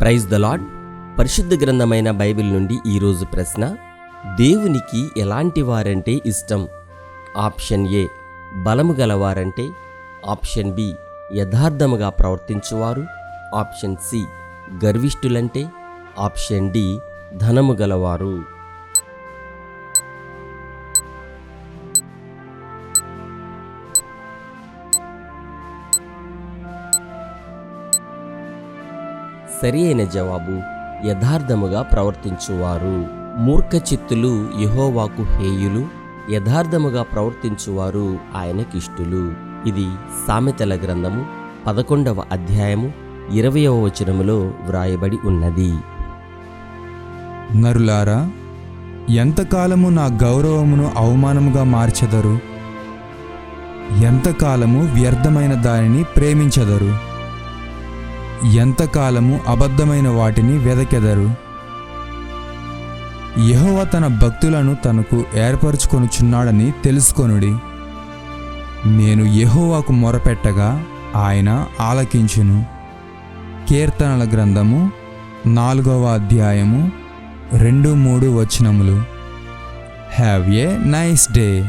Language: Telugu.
ప్రైజ్ ద లాడ్ పరిశుద్ధ గ్రంథమైన బైబిల్ నుండి ఈరోజు ప్రశ్న దేవునికి ఎలాంటి వారంటే ఇష్టం? ఆప్షన్ ఏ బలము గలవారంటే. ఆప్షన్ బి యథార్థముగా ప్రవర్తించువారు. ఆప్షన్ సి గర్విష్ఠులంటే. ఆప్షన్ డి ధనము గలవారు. సరి అయిన జవాబు యథార్థముగా ప్రవర్తించువారు. మూర్ఖ చిత్తులు హేయులు యథార్థముగా ప్రవర్తించువారు ఆయనకిష్టులు. ఇది సామెతల గ్రంథము పదకొండవ అధ్యాయము ఇరవయవ వచనములో వ్రాయబడి ఉన్నది. నరులారా ఎంతకాలము నా గౌరవమును అవమానముగా మార్చెదరు? ఎంతకాలము వ్యర్థమైన దానిని ప్రేమించెదరు? ఎంతకాలము అబద్ధమైన వాటిని వెదకెదరు? యహోవ తన భక్తులను తనకు ఏర్పరచుకొనుచున్నాడని తెలుసుకొనుడి. నేను యహోవాకు మొరపెట్టగా ఆయన ఆలకించును. కీర్తనల గ్రంథము నాలుగవ అధ్యాయము రెండు మూడు వచనములు. Have a nice day